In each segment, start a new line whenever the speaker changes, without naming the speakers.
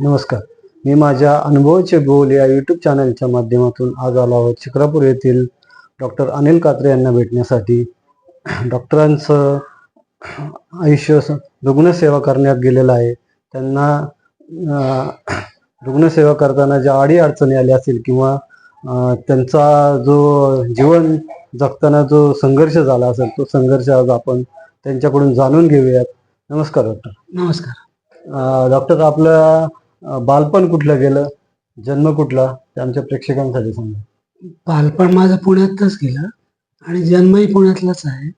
नमस्कार. मी माझ्या अनुभवाचे बोल या यूट्यूब चॅनलच्या माध्यमातून आज आलो आहोत चित्रापूर येथील डॉक्टर अनिल कात्रे यांना भेटण्यासाठी. डॉक्टरांचं आयुष्य रुग्णसेवा करण्यात गेलेलं आहे. त्यांना रुग्णसेवा करताना ज्या अडी अडचणी आल्या असतील किंवा त्यांचा जो जीवन जगताना जो संघर्ष झाला असेल तो संघर्ष आज आपण त्यांच्याकडून जाणून घेऊयात. नमस्कार डॉक्टर
नमस्कार.
डॉक्टर आपलं अं, बालपण कुठलं गेलं? जन्म कुठला? ते आमच्या प्रेक्षकांसाठी सांगा.
बालपण माझं पुण्यातच गेलं आणि जन्मही पुण्यातलाच आहे.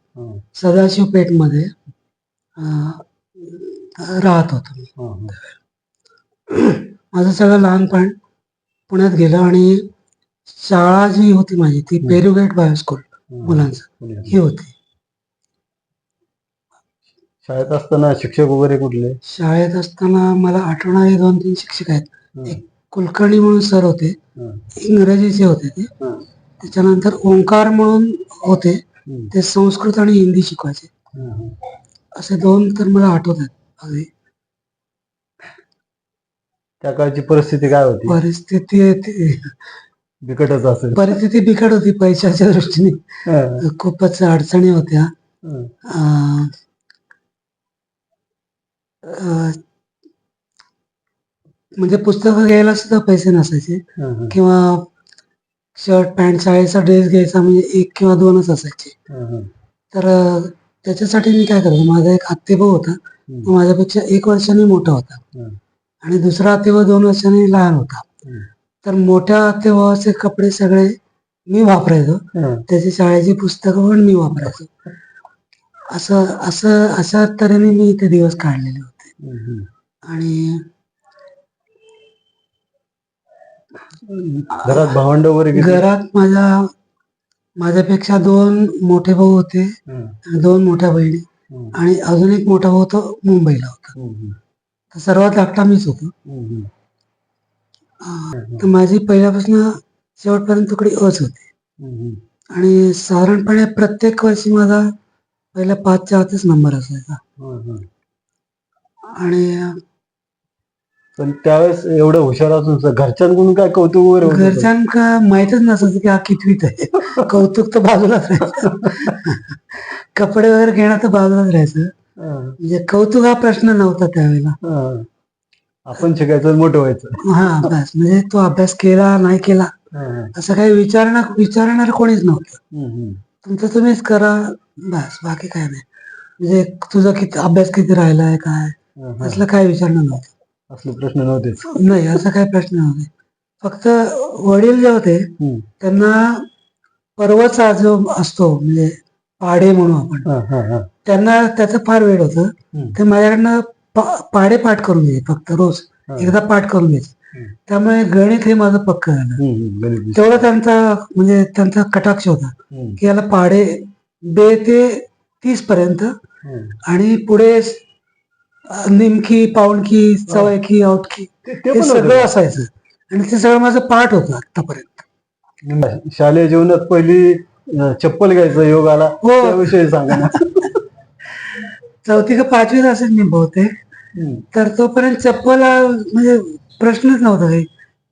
सदाशिव पेठमध्ये राहत होतो मी. माझं सगळं लहानपण पुण्यात गेलं आणि शाळा जी होती माझी ती. पेरुगेट बायोस्कूल. मुलांचं. ही होती.
शाळेत असताना शिक्षक वगैरे कुठले?
शाळेत असताना मला आठवणारे दोन तीन शिक्षक आहेत. एक कुलकर्णी म्हणून सर होते. इंग्रजीचे होते ते. त्याच्यानंतर ओंकार म्हणून होते. ते संस्कृत आणि हिंदी शिकवायचे. असे दोन तर मला आठवत आहेत. अगदी.
त्या काळची परिस्थिती काय होती?
परिस्थिती
बिकटच असेल.
परिस्थिती बिकट होती पैशाच्या दृष्टीने. खूपच अडचणी होत्या. म्हणजे पुस्तकं घ्यायला सुद्धा पैसे नसायचे. किंवा शर्ट पॅन्ट शाळेचा ड्रेस घ्यायचा म्हणजे एक किंवा दोनच असायचे. तर त्याच्यासाठी मी काय करायचो माझा एक आत्तेभाऊ होता. तो माझ्यापेक्षा एक वर्षाने मोठा होता. आणि दुसरा आत्तेभाऊ दोन वर्षांनी लहान होता. तर मोठ्या आत्तेभावाचे कपडे सगळे मी वापरायचो. त्याची शाळेची पुस्तकं पण मी वापरायचो. असं असं अशा तऱ्हेने मी ते दिवस काढलेले होते. आणि
घरात भावंड वगैरे?
घरात माझ्या माझ्यापेक्षा दोन मोठे भाऊ होते. दोन मोठ्या बहिणी. आणि अजून एक मोठा भाऊ तो मुंबईला होता. तर सर्वात धाकटा मीच होतो. तर माझी पहिल्यापासून शेवटपर्यंत तुकडी अच होती. आणि साधारणपणे प्रत्येक वर्षी माझा पहिल्या पाचच्या आतच नंबर असायचा. आणि
पण त्यावेळेस एवढं हुशार असून सुद्धा घरच्यांकडून काय कौतुक वगैरे होत होतं?
घरच्यांका माहितच नसायचं की हा कितवीत आहे. कौतुक तर बाजूलाच राहायचं. कपडे वगैरे घेणं तर बाजूलाच राहायचं.
हं,
म्हणजे कौतुक हा प्रश्न नव्हता त्यावेळेला.
हं. आपण शिकायचं आणि मोठं व्हायचं.
हा बस. म्हणजे तो अभ्यास केला नाही केला
हं,
असं काही विचारणा विचारणार कोणीच नव्हतं. तुमचं तुम्हीच करा बस. बाकी काय नाही. म्हणजे तुझा किती अभ्यास किती राहिलाय काय. असलं काय विचारणं नव्हतं
असले प्रश्न नव्हतेच
नाही असं काही प्रश्न नव्हते फक्त वडील जे होते त्यांना पर्वचा जो असतो म्हणजे पाढे म्हणू आपण
हं, हं, हं.
त्यांना त्याचं फार वेळ होतं ते माझ्याकडनं पा- पाढे पाठ करून घ्यायचे फक्त रोज
हं.
एकदा पाठ करून घ्यायचे. त्यामुळे गणित हे माझं पक्क झालं.
गणित विषय.
तेवढा त्यांचा म्हणजे त्यांचा कटाक्ष होता की याला पाढे बे ते तीस पर्यंत. आणि पुढे निमकी पाऊणकी चवळकी औटकी
ते ते
हे
पण
सगळं
होतं.
असायचं. आणि ते सगळं माझं पाठ होतं आतापर्यंत
शालेय जीवनात पहिली अं, चप्पल घ्यायचं योग आला
हो.
त्याविषयी सांगा ना.
चौथी का पाचवीत असेल मी बहुतेक.
हं,
तर तोपर्यंत चप्पल हा म्हणजे प्रश्नच नव्हता काही.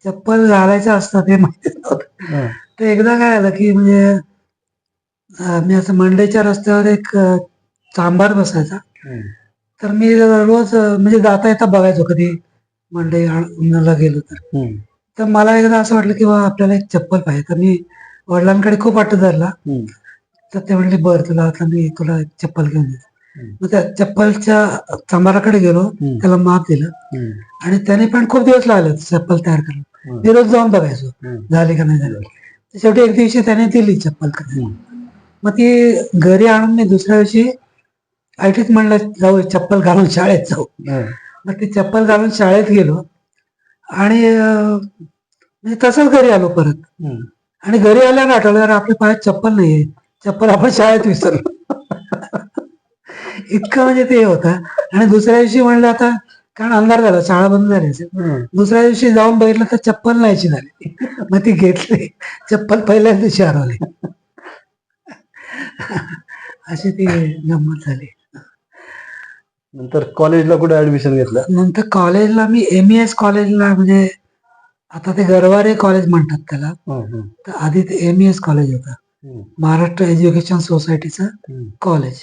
चप्पल घालायचं असतं ते माहितीच नव्हतं.
हं,
तर एकदा काय आलं की म्हणजे अं, मी असं मंडईच्या रस्त्यावर एक अं, चांभार बसायचा.
हं,
तर मी रोज म्हणजे जाता येता बघायचो कधी. मंडई आणला गेलो तर. तर मला एकदा असं वाटलं की बा आपल्याला एक चप्पल पाहिजे. तर मी वडिलांकडे खूप वाटत धरला. तर ते म्हणले बर तुला आता मी तुला चप्पल घेऊन देतो. मग त्या चप्पलच्या चांभाराकडे गेलो. त्याला माप दिलं. आणि त्याने पण खूप दिवस लागले चप्पल तयार करायला
हं,
मी रोज जाऊन बघायचो. झाली का नाही झाली. शेवटी एक दिवशी त्याने दिली चप्पल. करायला मग ती घरी आणून मी दुसऱ्या दिवशी ऐटीत म्हणलं जाऊ चप्पल घालून शाळेत जाऊ. मग ती चप्पल घालून शाळेत गेलो आणि म्हणजे तसंच घरी आलो परत. आणि घरी आल्यावर आठवलं "अरे, आपल्या पायात चप्पल नाहीये. चप्पल आपण शाळेत विसरलो. इतकं म्हणजे ते होतं. आणि दुसऱ्या दिवशी म्हणलं आता कारण अंधार झाला शाळा बंद झाली असेल. दुसऱ्या दिवशी जाऊन बघितलं तर चप्पल नाहीची झाली मग ती घेतली. चप्पल पहिल्याच दिवशी हरवली. अशी ती गंमत झाली.
नंतर कॉलेजला कुठे ऍडमिशन घेतलं?
नंतर कॉलेजला मी एम एस कॉलेजला म्हणजे आता ते गरवारे कॉलेज म्हणतात त्याला. तर आधी ते एम एस कॉलेज होतं. महाराष्ट्र एज्युकेशन सोसायटीचं कॉलेज.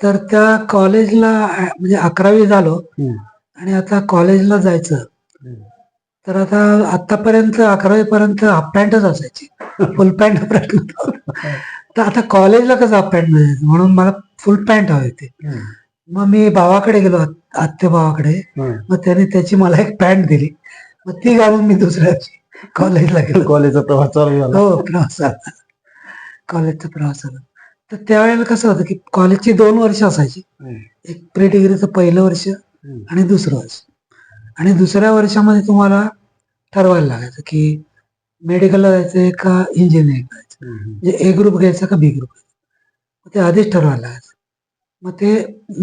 तर त्या कॉलेजला म्हणजे अकरावी झालो. आणि आता कॉलेजला जायचं. तर आता आतापर्यंत अकरावी पर्यंत हाफ पॅन्टच असायची. फुल पॅन्ट प्रश्न. तर आता कॉलेजला कसं हाफ पॅन्ट मिळायचं? म्हणून मला फुल पॅन्ट हवी होती. मग मी भावाकडे गेलो आत- आत्ते भावाकडे. मग त्याने त्याची मला एक पॅन्ट दिली. मग ती घालून मी दुसऱ्या दिवशी कॉलेजला गेलो.
कॉलेजचा प्रवास चालू झाला.
हो प्रवास आला कॉलेजचा प्रवास आला तर त्यावेळेला कसं होतं की कॉलेजची दोन वर्ष असायची. एक प्री डिग्रीचं पहिलं वर्ष आणि दुसरं वर्ष. आणि दुसऱ्या वर्षामध्ये तुम्हाला ठरवायला लागायचं की मेडिकलला जायचंय का इंजिनिअरिंग
हं.
म्हणजे ए ग्रुप घ्यायचा का बी ग्रुप घ्यायचा ते आधीच ठरवायला लागायचं. मग ते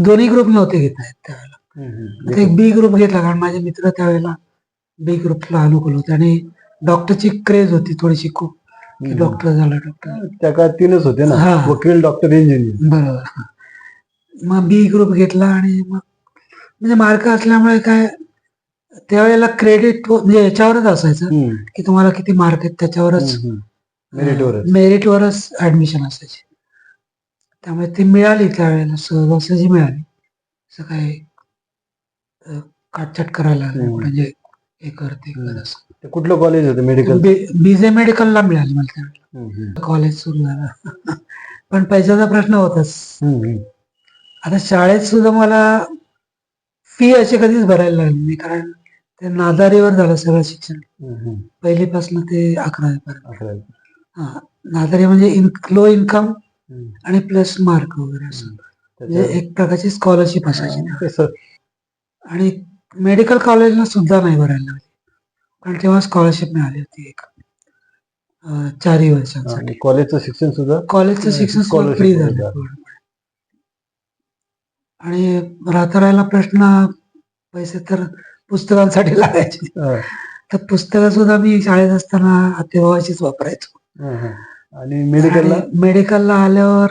दोन्ही ग्रुप नव्हते घेत आहेत त्यावेळेला.
हं, हं.
मग ते बी ग्रुप घेतला कारण माझे मित्र त्यावेळेला बी ग्रुपला अनुकूल होते. आणि डॉक्टरची क्रेज होती थोडीशी खूप की
हं.
डॉक्टर झाला डॉक्टर
त्या काळात तीनच होते ना?
हा.
वकील डॉक्टर इंजिनियर
बरोबर. मग बी ग्रुप घेतला आणि मग म्हणजे मार्क असल्यामुळे काय त्यावेळेला क्रेडिट म्हणजे याच्यावरच असायचं की तुम्हाला किती मार्क आहेत त्याच्यावरच
मेरिटवरच
मेरिटवरच ऍडमिशन असायची. त्यामुळे ती मिळाली त्यावेळेला सहजासहजी मिळाली. असं अं, काटछाट करायला लागलं. म्हणजे हे कर ते कर
हम्म.
असं
ते कुठलं कॉलेज होतं मेडिकल
बीजे मेडिकलला मिळाली मला त्यावेळेला. कॉलेज सुरू झालं. पण पैशाचा प्रश्न होताच. आता शाळेत सुद्धा मला फी अशी कधीच भरायला लागली नाही. कारण ते नादारीवर झालं सगळं शिक्षण. पहिलीपासून ते अकरावी. पर्यंत हा. नादारी म्हणजे लो इन्कम आणि प्लस मार्क वगैरे असं म्हणजे एक प्रकारची स्कॉलरशिप असायची आणि मेडिकल कॉलेजला सुद्धा नाही भरायला लागली. कारण तेव्हा स्कॉलरशिप मिळाली होती एक चारही वर्षांसाठी.
कॉलेजचं शिक्षण सुद्धा?
कॉलेजचं शिक्षण फ्री झालं. आणि राहता राहायला प्रश्न पैसे तर पुस्तकांसाठी लागायचे. तर पुस्तकं सुद्धा मी शाळेत असताना आतेभावाचीच वापरायचो.
आणि मेडिकलला
आणि मेडिकलला आल्यावर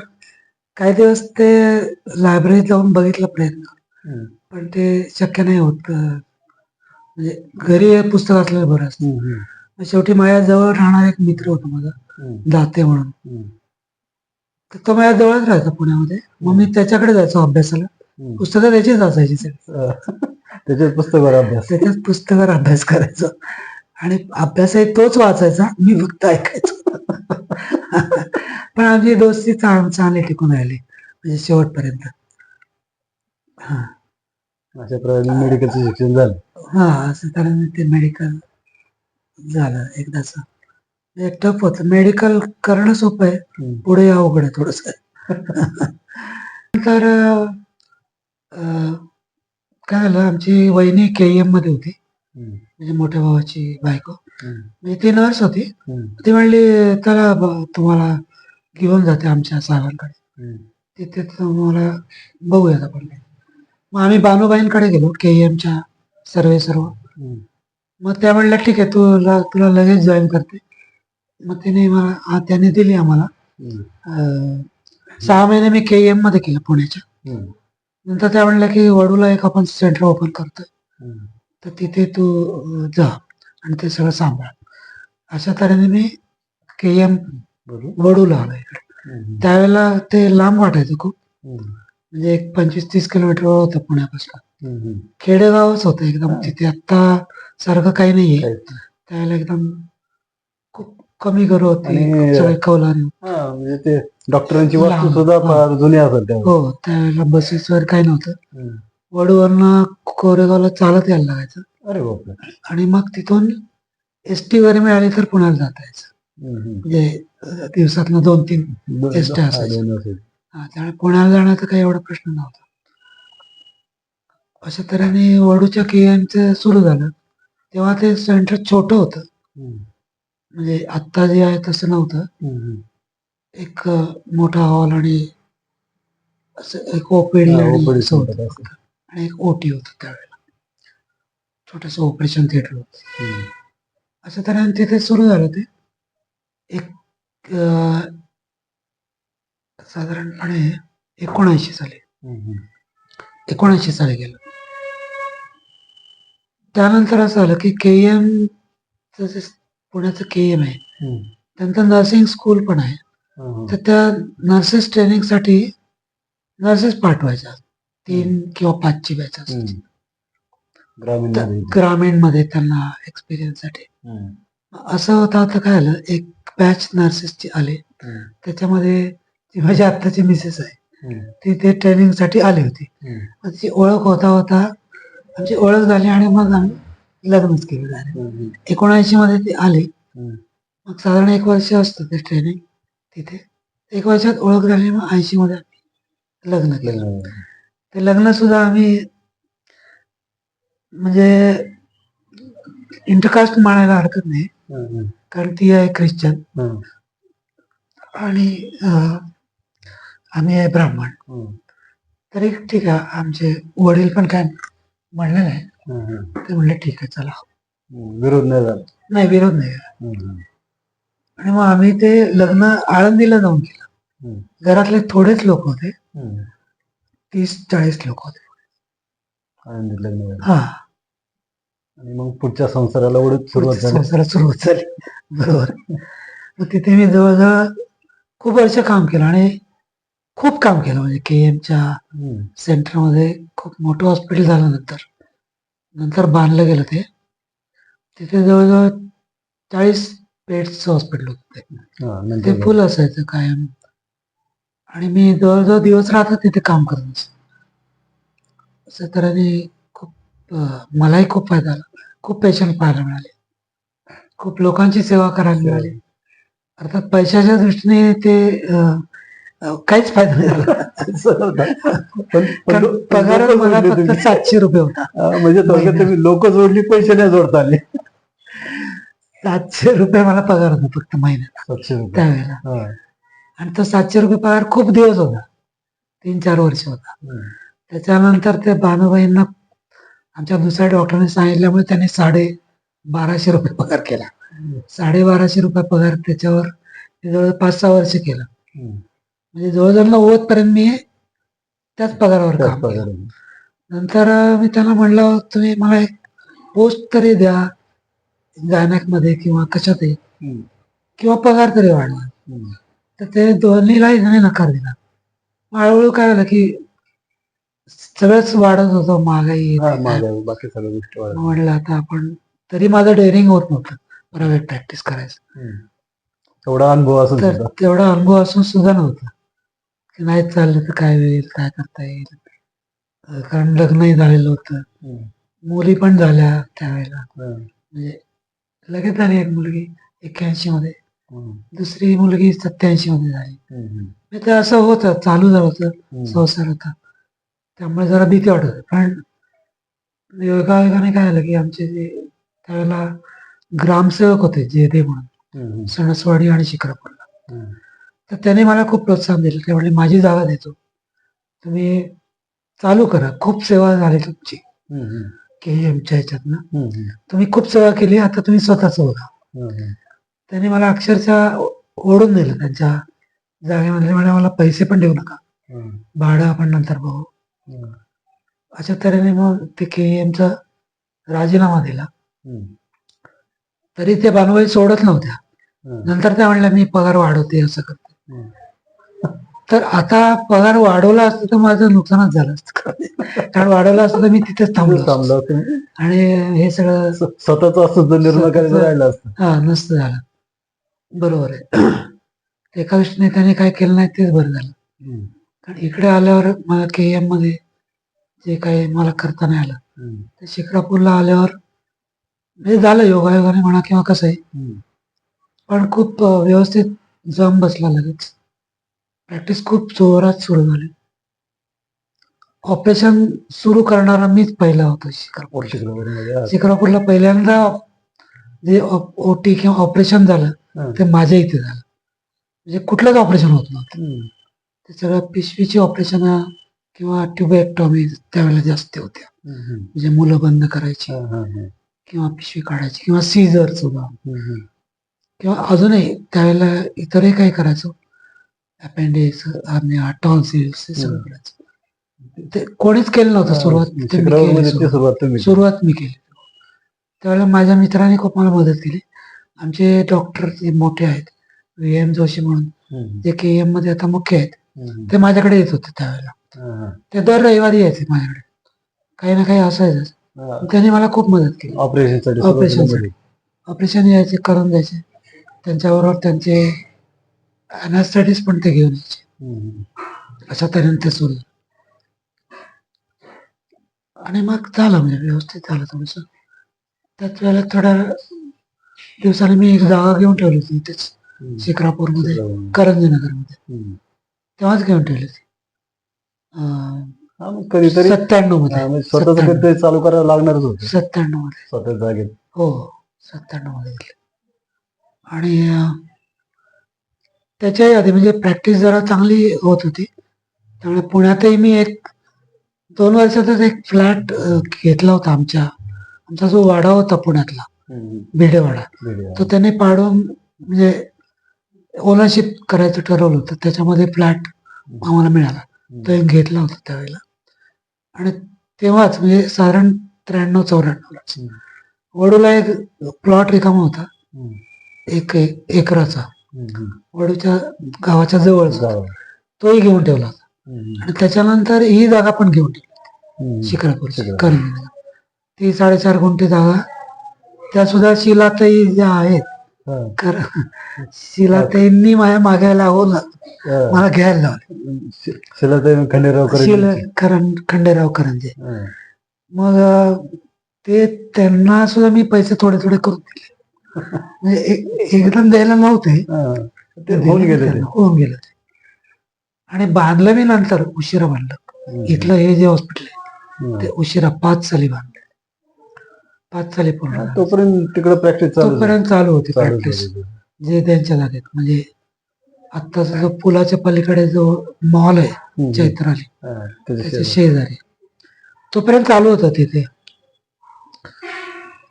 काही दिवस ते लायब्ररीत जाऊन बघितला प्रयत्न. पण ते शक्य नाही होत. म्हणजे घरी हे पुस्तक असलेलं बरं असतं. मग शेवटी माझ्या जवळ राहणारा एक मित्र होता माझा दाते म्हणून. तर तो माझ्या जवळच राहायचा पुण्यामध्ये. मग मी त्याच्याकडे जायचो अभ्यासाला. पुस्तकं त्याचीच असायची सगळी.
अं, त्याच्यात पुस्तकावर अभ्यास.
त्याच्याच पुस्तकावर अभ्यास करायचो. आणि अभ्यासही तोच वाचायचा मी फक्त ऐकायचो. पण आमची दोस्ती चांग- चांगली टिकून राहिली म्हणजे शेवटपर्यंत. हा.
अशा प्रकारे मेडिकलचं शिक्षण झालं.
हा असं कारण ते मेडिकल झालं एकदाच. एक टफ होतं. मेडिकल करणं सोपं आहे. पुढे अवघड आहे थोडस. तर काय झालं आमची वहिनी के एममध्ये होती. म्हणजे मोठ्या भावाची बायको. म्हणजे ती नर्स होती. ती म्हणली त्याला ब- तुम्हाला घेऊन जाते आमच्या साहेबांकडे. तिथे तुम्हाला बघूयात आपण. मग आम्ही बानूबाईंकडे गेलो के एमच्या सर्वे सर्व. मग त्या म्हणल्या ठीक आहे तुला तुला लगेच जॉईन करते. मग तिने मला त्याने दिली आम्हाला. सहा महिने मी के एममध्ये केलं पुण्याच्या. नंतर त्या म्हणल्या की वडूला एक आपण सेंटर ओपन करतोय. तर तिथे तू जा आणि ते सगळं सांभाळ. अशा तऱ्हेने मी के एम वडूला आलो इकडे. त्यावेळेला ते लांब वाटायचं खूप. म्हणजे एक पंचवीस तीस किलोमीटरवर होतं पुण्यापासून. खेडेगावच होतं एकदम. तिथे आता सारखं काही नाहीये. त्यावेळेला एकदम खूप कमी घरं होती.
हा म्हणजे ते डॉक्टरांची वास्तू. सुद्धा
हा.
जुनी त्यावेळी
हो त्यावेळेला बसेस वगैरे काही नव्हतं. वडूवरनं कोरेगावला चालत यायला लागायचं
अरे बापरे
आणि मग तिथून एस टी वगैरे मिळाली तर पुण्याला जाता यायचं. म्हणजे दिवसातनं दोन तीन एसट्या
हा,
असायच्या.
दोन.
हा, त्यामुळे पुण्याला जाण्याचा काही एवढा प्रश्न नव्हता अशा तऱ्हेने वडूच्या कियांचं सुरू झालं तेव्हा ते सेंटर छोटं होतं म्हणजे आत्ता जे आहे तसं नव्हतं. एक अं, मोठा हॉल आणि असं एक ओपीडी
हा,
आणि
OPD
असं होतं. आणि एक ओटी होतं त्यावेळेला. छोटस ऑपरेशन थिएटर होतं. अशा तऱ्हेने तिथे सुरू झालं ते. एक साधारणपणे एकोणऐंशी साली. एकोणऐंशी साली गेलो. त्यानंतर असं झालं की के एम जे पुण्याचं के एम आहे. त्यानंतर नर्सिंग स्कूल पण आहे. तर त्या नर्सेस ट्रेनिंगसाठी नर्सेस पाठवायच्या तीन किंवा पाचची बॅच असते. ग्रामीणमध्ये. त्यांना एक्सपिरियन्ससाठी
हम्म.
असं होतं आता काय आलं एक बॅच नर्सेसची आले. त्याच्यामध्ये ती माझी आत्ताची मिसेस आहे. ती ते ट्रेनिंगसाठी आली होती तिची ओळख होता होता आमची ओळख झाली आणि मग आम्ही लग्नच केलं झालं. एकोणऐंशी मध्ये ती आली. मग साधारण एक वर्ष असतं ते ट्रेनिंग तिथे एक वर्षात ओळख झाली मग ऐंशी मध्ये आम्ही लग्न केलं. ते लग्न सुद्धा आम्ही म्हणजे इंटरकास्ट मानायला हरकत नाही. कारण ती आहे ख्रिश्चन. आणि आम्ही आहे ब्राह्मण. तरी ठीक आहे आमचे वडील पण काय म्हणले नाही. ते म्हणले ठीक आहे चला.
विरोध नाही झाला
नाही विरोध नाही. आणि मग आम्ही ते लग्न आळंदीला जाऊन केलं. घरातले थोडेच लोक होते. तीस चाळीस लोक होते.
आनंदीत लग्न झालं.
हा.
आणि मग पुढच्या संसाराला ओढत सुरुवात झाली.
संसारात सुरुवात झाली. बरोबर. मग तिथे मी जवळजवळ खूप वर्ष काम केलं आणि खूप काम केलं. म्हणजे के एमच्या
हम्म.
सेंटरमध्ये खूप मोठं हॉस्पिटल झालं नंतर नंतर बांधलं गेलं ते. तिथे जवळजवळ चाळीस बेड्सचं हॉस्पिटल होतं ते.
हा,
ते
नंतर
फुल असायचं कायम. आणि मी जवळजवळ दिवस रात्र तिथे काम करत असे असं तऱ्हेने खूप मलाही खूप फायदा झाला खूप पेशंट पाहायला मिळाले. खूप लोकांची सेवा करायला मिळाली. अर्थात पैशाच्या दृष्टीने ते काहीच फायदा नाही झाला. पगार मला फक्त. सातशे रुपये होता.
म्हणजे तुम्ही लोक जोडली पैसे नाही जोडता आले.
सातशे रुपये मला पगार होता फक्त
सातशे रुपये.
त्यावेळेला. आणि तो सातशे रुपये पगार खूप दिवस होता तीन चार वर्ष होता. त्याच्यानंतर ते भानुबाईंना आमच्या दुसऱ्या डॉक्टरने सांगितल्यामुळे त्यांनी साडे बाराशे रुपये पगार केला साडे बाराशे रुपये पगार त्याच्यावर जवळ पाच सहा वर्ष केलं. म्हणजे जवळजवळ नव्वद पर्यंत मी त्याच पगारावर काम केलं. नंतर मी त्यांना म्हणलं तुम्ही मला एक पोस्ट तरी द्या गायनॅकमध्ये किंवा कशातही. किंवा पगार तरी वाढवा. तर ते दोन्हीलाही त्याने नकार दिला हळूहळू काय झालं की सगळंच वाढत होतं महागाई
बाकी सगळ्या गोष्टी.
म्हणलं आता आपण तरी माझं डेअरिंग होत नव्हतं प्रायव्हेट प्रॅक्टिस करायचं.
तेवढा अनुभव असून
तेवढा अनुभव असून सुद्धा नव्हता की नाही चाललं तर काय होईल काय करता येईल कारण लग्नही झालेलं होतं. मुली पण झाल्या त्यावेळेला. म्हणजे लगेच झाली एक मुलगी एक्क्याऐंशी मध्ये. दुसरी मुलगी सत्याऐंशी मध्ये झाली. म्हणजे ते असं होतं चालू झालं होतं. संसार होता त्यामुळे जरा भीती वाटत होती. पण योगायोगाने काय झालं की आमचे जे त्यावेळेला ग्रामसेवक होते जे दे म्हणून. सणसवाडी आणि शिक्रापूरला
हम्म.
तर त्याने मला खूप प्रोत्साहन दिलं ते म्हणले माझी जागा देतो तुम्ही चालू करा खूप सेवा झाली तुमची
हम्म.
के एमच्या ह्याच्यातनं. तुम्ही खूप सेवा केली आता तुम्ही स्वतःच बघा. त्यांनी मला अक्षरशः ओढून दिलं त्यांच्या जागेमध्ये म्हणे मला पैसे पण देऊ नका. भाडं आपण नंतर बघू. अशा तऱ्हेने मग ते के एमचा राजीनामा दिला. तरी ते बानुबाई सोडत नव्हत्या. नंतर त्या म्हणल्या मी पगार वाढवते असं करते. तर आता पगार वाढवला असतं तर माझं नुकसानच झालं असतं कारण वाढवला असतं तर मी तिथेच थांबलो.
थांबलं.
आणि हे सगळं
स्व- स्वतःच असतं
हा नसतं झालं बरोबर आहे एका दृष्टीने त्याने काय केलं नाही तेच बरं झालं. कारण इकडे आल्यावर मला के एममध्ये जे काही मला करता नाही आलं. ते शिक्रापूरला आल्यावर म्हणजे झालं योगायोगाने म्हणा किंवा कसं आहे. पण खूप व्यवस्थित जम बसला लगेच प्रॅक्टिस खूप जोरात सुरू झाली ऑपरेशन सुरू करणारा मीच पहिला होतो शिक्रापूर. शिक्रापूरला पहिल्यांदा जे ओटी किंवा ऑपरेशन झालं. ते माझ्या इथे झालं म्हणजे कुठलंच ऑपरेशन होत नव्हतं. ते सगळं पिशवीची ऑपरेशन किंवा ट्युबेक्टॉमी त्यावेळेला जास्त होत्या. म्हणजे मुलं बंद करायची. किंवा पिशवी काढायची किंवा सीझर सुद्धा. किंवा अजूनही त्यावेळेला इतरही काही करायचो अपेंडिक्स टॉन्सिल्स हे सगळं. करायचं ते कोणीच केलं नव्हतं सुरुवात. सुरुवात मी केली त्यावेळेला माझ्या मित्राने खूप मला मदत केली. आमचे डॉक्टर जे मोठे आहेत. व्ही एम जोशी म्हणून. जे के एममध्ये आता मुख्य आहेत. ते माझ्याकडे येत होते त्यावेळेला. ते दर रविवारी यायचे माझ्याकडे. काही ना काही असायचं त्यांनी मला खूप मदत केली.
ऑपरेशनसाठी
ऑपरेशनसाठी.
सुरुवातीला
ऑपरेशन यायचे करून द्यायचे. त्यांच्याबरोबर त्यांचे अनास्टडीज पण ते घेऊन यायचे. अशा तऱ्हेने ते सुरू. आणि मग झालं म्हणजे व्यवस्थित झालं थोडस. त्याच वेळेला थोड्या दिवसाने मी एक जागा घेऊन ठेवली होती इथेच
हम्म.
शिक्रापूरमध्ये
हम्म.
करंजीनगरमध्ये.
हम्म.
तेव्हाच घेऊन ठेवली होती.
कधीतरी सत्त्याण्णवमध्ये स्वतःच चालू करायला लागणारच होतं.
सत्त्याण्णवमध्ये
स्वतः जागेत.
हो सत्त्याण्णवमध्ये घेतले आणि त्याच्याही आधी म्हणजे प्रॅक्टिस जरा चांगली होत होती. त्यामुळे पुण्यातही मी एक दोन वर्षातच एक फ्लॅट घेतला होता आमच्या आमचा जो वाडा होता पुण्यातला. भिडेवाडा. तो त्याने पाडून म्हणजे ओनरशिप करायचं ठरवलं होतं त्याच्यामध्ये फ्लॅट आम्हाला मिळाला तो एक घेतला होता त्यावेळेला आणि तेव्हाच म्हणजे साधारण त्र्याण्णव चौऱ्याण्णवला
हम्म.
वडूला एक प्लॉट रिकामा होता. एक एक एकराचा. वडूच्या गावाच्या जवळच. तोही घेऊन ठेवला होता. आणि त्याच्यानंतर ही जागा पण घेऊन ठेवली
शिक्रापूर.
करंजीनगर ती साडेचार गुंठे जागा. त्या सुद्धा शिलाताई ज्या आहेत. कर शिलाताईंनी माझ्या मागे लागून
हा.
मला घ्यायला लावले.
शिलाताई खंडेराव
करण खंडेराव करंजे मग ते त्यांना सुद्धा मी पैसे थोडे थोडे करून दिले. म्हणजे एक- एकदम द्यायला नव्हते.
ते होऊन गेले
होऊन गेलं ते. आणि बांधलं मी नंतर उशिरा बांधलं. इथलं हे जे हॉस्पिटल आहे. ते उशिरा पाच साली बांधलं. पाच साली पूर्ण झालं.
तोपर्यंत तिकडे प्रॅक्टिस चालू
तोपर्यंत चालू होती
चालू
प्रॅक्टिस
झाली.
जे त्यांच्या जागेत म्हणजे आत्ताचा जो पुलाच्या पलीकडे जो मॉल आहे
हम्म.
चैत्राली
हा, त्याच्या
त्याच्या
शेजारी.
शेजारी तोपर्यंत चालू होतं तिथे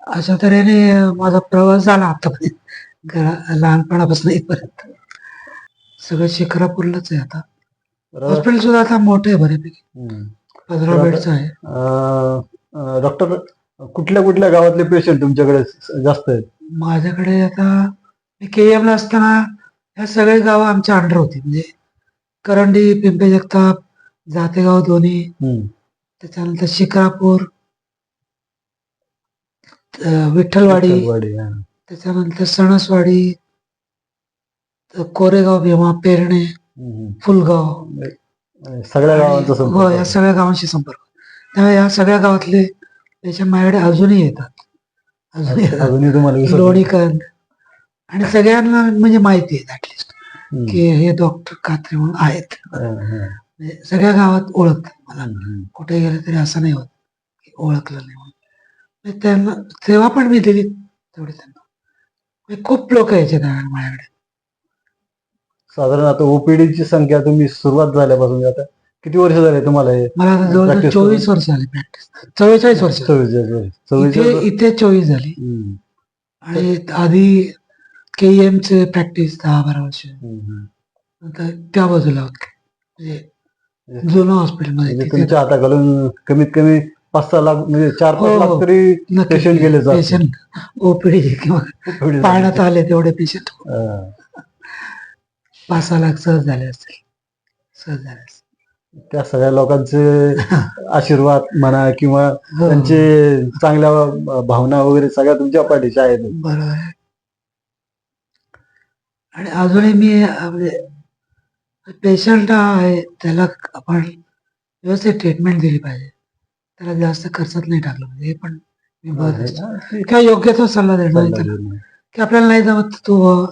अशा तऱ्हेने माझा प्रवास झाला आतापर्यंत घरा लहानपणापासून इथपर्यंत सगळं शिखरापूरलाच आहे आता. हॉस्पिटल सुद्धा आता मोठं आहे बऱ्यापैकी
हम्म.
पंधरा
बरोबर.
बेडचं आहे
अं, अं, डॉक्टर कुठल्या कुठल्या गावातले पेशंट तुमच्याकडे जास्त आहेत
माझ्याकडे आता मी के ला असताना ह्या सगळे गावं आमच्या अंडर होती म्हणजे करंडी पिंपरी जगताप जातेगाव दोन्ही. त्याच्यानंतर शिक्रापूर अं, विठ्ठलवाडी
वाडी.
त्याच्यानंतर सणसवाडी कोरेगाव भीमा पेरणे. फुलगाव
सगळ्या गावांचा
हो
संपर्क
या. सगळ्या गावांशी संपर्क त्यामुळे या सगळ्या गावातले त्याच्या माझ्याकडे अजूनही येतात अजूनही.
अजूनही तुम्हाला विसरलो.
लोणीकर आणि सगळ्यांना म्हणजे माहिती आहे ऍटलिस्ट. की हे डॉक्टर कात्रे म्हणून आहेत. म्हणजे सगळ्या गावात ओळखतात मला. कुठे गेलं तरी असं नाही होत की ओळखलं नाही म्हणून म्हणजे त्यांना सेवा पण मी दिली तेवढी त्यांना म्हणजे खूप लोक यायचे माझ्याकडे
साधारण आता ओपीडी ची संख्या तुम्ही सुरुवात झाल्यापासून आता किती वर्ष झाले तुम्हाला हे
मला आता जवळजवळ
Practice
चोवीस वर्ष झाली प्रॅक्टिस चव्वेचाळीस वर्ष
चव्वेचाळीस वर्ष. चव्वेचाळीस
इथे चोवीस झाली.
हम्म.
आणि आधी के एम चे प्रॅक्टिस दहा बारा वर्ष.
हम्म.
नंतर त्या बाजूला होते. म्हणजे जुनं हॉस्पिटलमध्ये
म्हणजे
तिथे
तुमच्या हाताखालून कमीत कमी पाच सहा लाख म्हणजे चार
हो,
पाच लाख
हो.
तरी patient गेले जात.
पेशंट ओपीडी किंवा
ओपीडी
पाहण्यात आले तेवढे पेशंट
हा.
पाच सहा लाख सहज झाले असतील. सहज झाले असतील.
त्या सगळ्या लोकांचे आशीर्वाद म्हणा किंवा
हो,
त्यांचे चांगल्या भावना वगैरे सगळ्या तुमच्या पाठीच्या आहेत.
बरोबर आणि अजूनही मी म्हणजे पेशंट आहे त्याला आपण व्यवस्थित ट्रीटमेंट दिली पाहिजे. त्याला जास्त खर्चात नाही टाकलं पाहिजे. हे पण मी बघत. किंवा योग्य तो सल्ला देणं नाही तर की आपल्याला नाही जमत तू अं,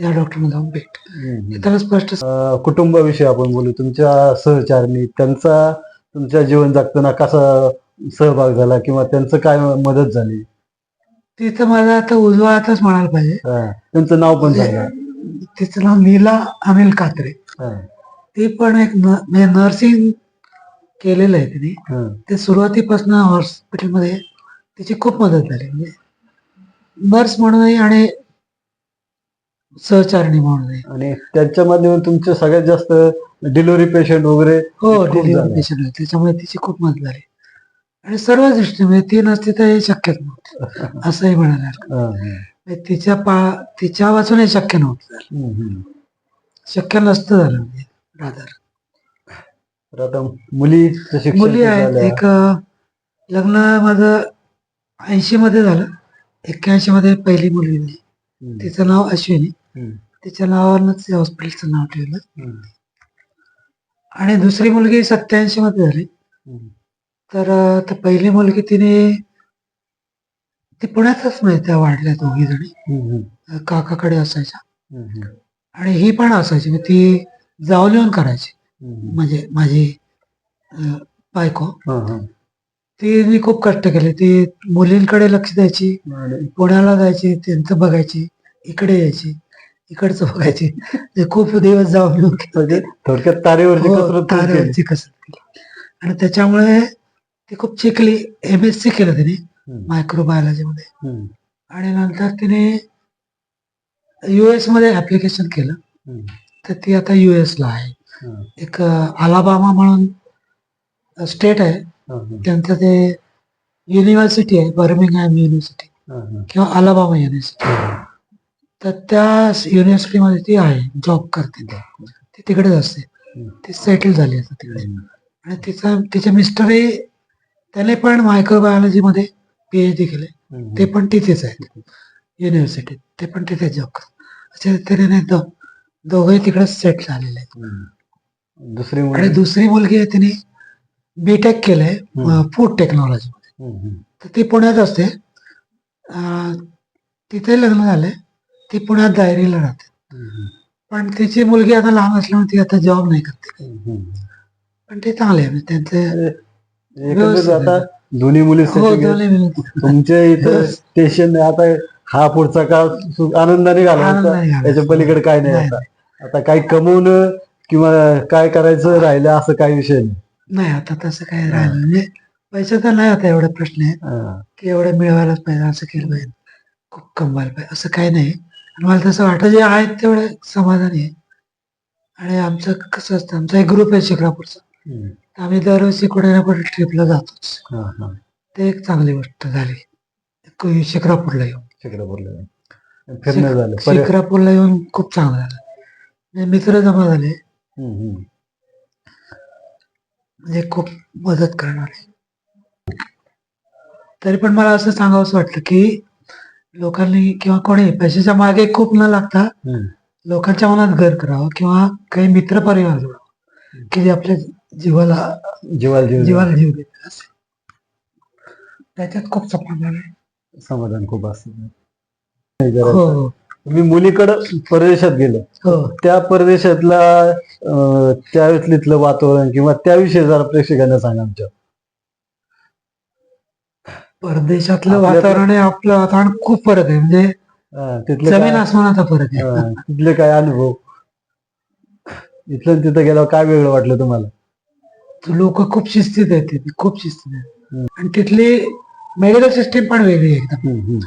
या डॉक्टरने जाऊन भेट. त्याला स्पष्ट
कुटुंबाविषयी आपण बोलू. तुमच्या सहचारणी त्यांचा तुमच्या जीवन जगताना कसा सहभाग झाला किंवा त्यांचं काय मदत झाली?
तिथं मला आता उजवा हातच म्हणायला पाहिजे.
त्यांचं नाव पण सांगा.
तिचं नाव नीला अनिल कात्रे. ती पण एक न- म्हणजे नर्सिंग केलेलं आहे तिने. ते सुरुवातीपासून हॉस्पिटलमध्ये तिची खूप मदत झाली. म्हणजे नर्स म्हणूनही आणि सहचारणी म्हणून.
आणि त्यांच्या माध्यमातून तुमचे सगळ्यात जास्त डिलिव्हरी पेशंट वगैरे
हो डिलिव्हरी. पेशंट त्याच्यामुळे तिची खूप मदत झाली. आणि सर्व दृष्टीने म्हणजे ती नसती तर हे शक्यच नव्हतं. असंही म्हणायला. म्हणजे तिच्या पा तिच्या वाचून हे शक्य नव्हतं. शक्य नसतं झालं म्हणजे
आता शिक्षण
मुली
ते
आहेत. एक लग्न माझं ऐंशी मध्ये झालं. एक्क्याऐंशी मध्ये पहिली मुलगी तिचं नाव अश्विनी. तिच्या नावावरच हॉस्पिटलचं नाव ठेवलं. आणि दुसरी मुलगी सत्याऐंशी मध्ये झाली. तर पहिली मुलगी तिने ती पुण्यातच नाही त्या वाढल्या दोघी जणी. काकाकडे असायच्या. आणि ही पण असायची ती जाऊन येऊन करायची. म्हणजे माझी बायको. तिने खूप कष्ट केले. ती मुलींकडे लक्ष द्यायची पुण्याला जायची त्यांचं बघायची इकडे यायची. इकडचं बघायची. ते खूप दिवस जाऊन.
म्हणजे थोडक्यात तारेवरची
हो,
कसरत.
तारेवरची कसरत केली. आणि त्याच्यामुळे ती खूप शिकली एम एस सी केलं तिने मायक्रोबायोलॉजी मध्ये. आणि नंतर तिने युएसमध्ये ऍप्लिकेशन केलं. तर ती आता युएस ला आहे. एक अलाबामा म्हणून स्टेट आहे. त्यांचं ते युनिव्हर्सिटी आहे बर्मिंगहॅम युनिव्हर्सिटी. किंवा अलाबामा युनिव्हर्सिटी तर त्या युनिव्हर्सिटीमध्ये ती आहे जॉब करते ती. ती तिकडेच असते. ती सेटल झाली आता तिकडे. आणि तिचा तिचे मिस्टरही त्याने पण मायक्रोबायोलॉजीमध्ये पी एच डी केले ते पण तिथेच आहेत. युनिव्हर्सिटीत ते. पण तिथे जॉब करतात. अशा तऱ्हेने दो दोघंही तिकडेच सेट झालेले आहेत.
दुसरी
आणि दुसरी मुलगी आहे तिने बीटेक केलंय. फूड टेक्नॉलॉजी
हम्म.
तर ती पुण्यात असते. तिथे लग्न झालंय ती पुण्यात दायरीला राहते पण तिची मुलगी आता लहान असल्यामुळे ती आता जॉब नाही करते. पण ते चांगले आहे. म्हणजे त्यांचे
आता दोन्ही मुली
हो
तुमच्या इथं स्टेशन आता हा पुढचा काळ आनंदाने घालवायचा. त्याच्या पलीकडे काय नाही आता. काही कमवणं किंवा काय करायचं राहिलं असं काही विषय नाही.
नाही आता तसं काय राहिलं म्हणजे पैशाचा नाही आता एवढा प्रश्न आहे. की एवढं मिळवायलाच पाहिजे असं केलं पाहिजे. खूप कमवायला पाहिजे असं काही नाही. आणि मला तसं वाटतं जे आहेत तेवढं समाधानी आहे आणि आमचं कसं असतं आमचा एक ग्रुप आहे शिक्रापूरचा. आम्ही दरवर्षी कुठे ना कुठे ट्रिपला जातोच. ते एक चांगली गोष्ट झाली. शिक्रापूरला येऊन.
शिक्रापूरला.
शिक्रापूरला येऊन खूप चांगलं झालं. मित्र जमा झाले. म्हणजे खूप मदत करणारे. तरी पण मला असं सांगावंसं वाटतं की लोकांनी किंवा कोणी पैशाच्या मागे खूप न लागता. लोकांच्या मनात घर करावं किंवा काही मित्र परिवार जोडावं. की जे आपल्या जीवाला
जीवाला जीव
जीवाला जीव देतात असे. त्याच्यात खूप समाधान आहे.
समाधान खूप असतं.
हो हो.
तुम्ही मुलीकडं परदेशात गेलं.
हो.
त्या परदेशातला अं, त्यावेळेतलं वातावरण किंवा त्याविषयी जरा प्रेक्षकांना सांगा आमच्या
परदेशातलं वातावरण आहे आपलं वातावरण खूप फरक आहे. म्हणजे जमीन आसमानाचा फरक आहे.
तिथले काय अनुभव? इथलं तिथं गेल्यावर काय वेगळं वाटलं तुम्हाला?
लोक खूप शिस्तीत आहेत तिथे खूप शिस्तीत आहेत. आणि तिथली मेडिकल सिस्टीम पण वेगळी आहे एकदम.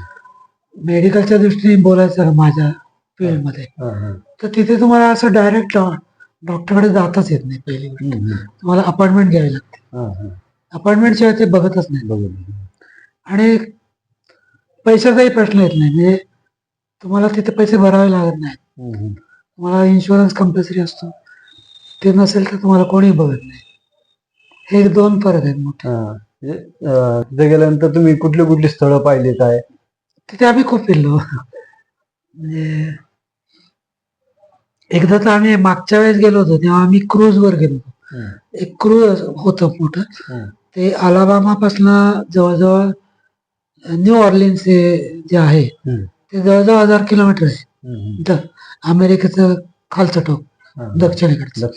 मेडिकलच्या दृष्टीने बोलायचं माझ्या फील्डमध्ये. तर तिथे तुम्हाला असं डायरेक्ट डॉक्टरकडे जाताच येत नाही पहिली. तुम्हाला अपॉइंटमेंट घ्यावी लागते. अपॉइंटमेंट शिवाय ते बघतच नाही. आणि पैशाचाही प्रश्न येत नाही. म्हणजे तुम्हाला तिथे पैसे भरावे लागत नाही
हम्म, हम्म.
तुम्हाला इन्शुरन्स कंपल्सरी असतो. ते नसेल तर तुम्हाला कोणी बघत नाही. हे दोन फरक आहेत मोठे.
हा. म्हणजे, अं, तिथे गेल्यानंतर तुम्ही कुठली कुठली स्थळं पाहिली काय?
तिथे आम्ही खूप फिरलो. म्हणजे एकदा तर आम्ही मागच्या वेळेस गेलो होतो तेव्हा आम्ही क्रूज वर गेलो होतो. एक क्रूज होतं मोठं. ते अलाबामापासून जवळजवळ न्यू ऑर्लिन्स हे जे आहे ते जवळजवळ हजार किलोमीटर आहे. द- अमेरिकेचं खालचं टोक. दक्षिणेकडचं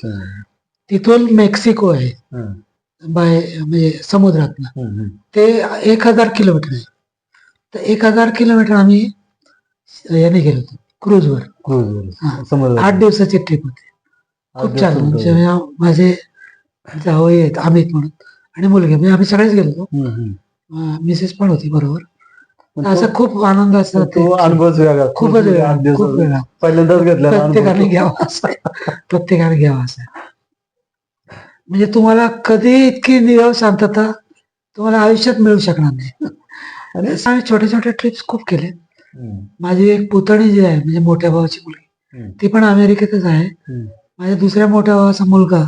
तिथून मेक्सिको आहे बाय म्हणजे समुद्रातनं.
हम्म.
ते एक हजार किलोमीटर आहे. तर एक हजार किलोमीटर आम्ही याने गेलो होतो क्रूजवर.
समुद्रात.
आठ दिवसाची ट्रिप होती. खूप छान. म्हणजे. माझे जावई आहेत अमित म्हणून. आणि मुलगे म्हणजे आम्ही सगळेच गेलो होतो. मिसेस पण होती बरोबर. असं खूप आनंद असतो
तो अनुभवच वेगळा
खूपच वेगळा, खूप वेगळा.
पहिल्यांदाच घेतला
प्रत्येकाने घ्यावा असं. प्रत्येकाने घ्यावा असं. म्हणजे तुम्हाला कधी इतकी निरव शांतता तुम्हाला आयुष्यात मिळू शकणार नाही.
आणि
आम्ही छोटे छोटे ट्रिप्स खूप केले माझी एक पुतणी जी आहे म्हणजे मोठ्या भावाची मुलगी ती पण अमेरिकेतच आहे. माझ्या दुसऱ्या मोठ्या भावाचा मुलगा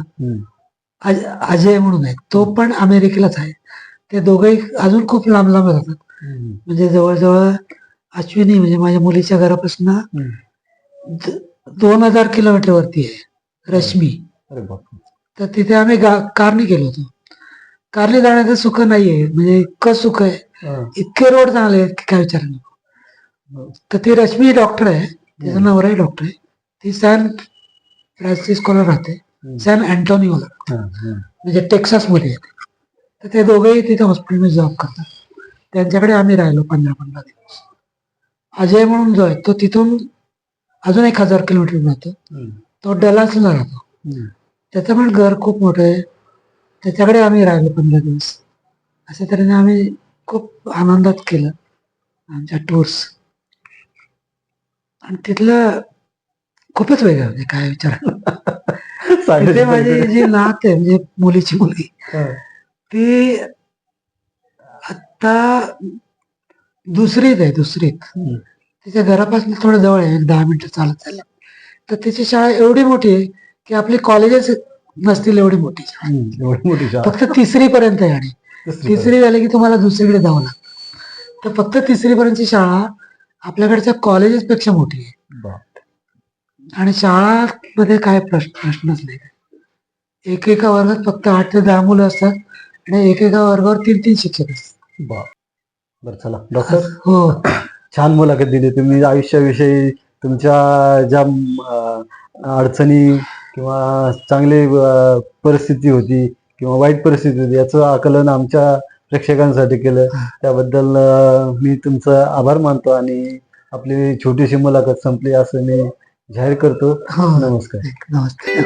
अज- अजय म्हणून आहे. तो पण अमेरिकेलाच आहे. ते दोघेही अजून खूप लांब लांब राहतात म्हणजे जवळजवळ अश्विनी म्हणजे माझ्या मुलीच्या घरापासून दोन हजार किलोमीटर वरती आहे रश्मी. तर तिथे आम्ही कारने गेलो होतो. कारने जाण्याचं सुख नाहीये म्हणजे इतकं सुख आहे. इतके रोड चांगले आहेत की काय विचार नको. तर ती रश्मी डॉक्टर आहे तिचा नवराही डॉक्टर आहे. ती सॅन फ्रान्सिस्कोला राहते सॅन अँटोनिओला. म्हणजे टेक्सासमध्ये आहे तर ते दोघेही तिथे हॉस्पिटलमध्ये जॉब करतात. त्यांच्याकडे आम्ही राहिलो पंधरा पंधरा दिवस. अजय म्हणून जो आहे तो तिथून अजून एक हजार किलोमीटर राहतो तो डलासला राहतो. त्याचं पण घर खूप मोठं आहे. त्याच्याकडे आम्ही राहिलो पंधरा दिवस. अशा तऱ्हेने आम्ही खूप आनंदात केलं आमच्या टूर्स आणि तिथलं खूपच वेगळं म्हणजे काय विचार. माझी जी नात आहे म्हणजे मुलीची मुलगी. ती आता दुसरीत आहे दुसरीत. तिच्या घरापासून थोडं जवळ आहे एक दहा मिनिटं चालत चाललं तर तिची शाळा एवढी मोठी आहे की आपली कॉलेजेस नसतील एवढी मोठी शाळा.
एवढी मोठी शाळा.
फक्त तिसरी पर्यंत आहे आणि तिसरी झाली की तुम्हाला दुसरीकडे जावं लागतं. तर फक्त तिसरी पर्यंतची शाळा आपल्याकडच्या कॉलेजेस पेक्षा मोठी आहे. आणि शाळामध्ये काय प्रश्न प्रश्नच नाही. एकेका वर्गात फक्त आठ ते दहा मुलं असतात. आणि एकेका वर्गावर तीन तीन शिक्षक असतात.
बरं. चला. डॉक्टर?
हो.
छान मुलाखत दिली तुम्ही. आयुष्याविषयी तुमच्या ज्या अं, अडचणी किंवा चांगली अं, परिस्थिती होती किंवा वाईट परिस्थिती होती याचं आकलन आमच्या प्रेक्षकांसाठी केलं. त्याबद्दल अं, मी तुमचं आभार मानतो आणि आपली छोटीशी मुलाखत संपली असं मी जाहीर करतो.
हो.
नमस्कार.
नमस्ते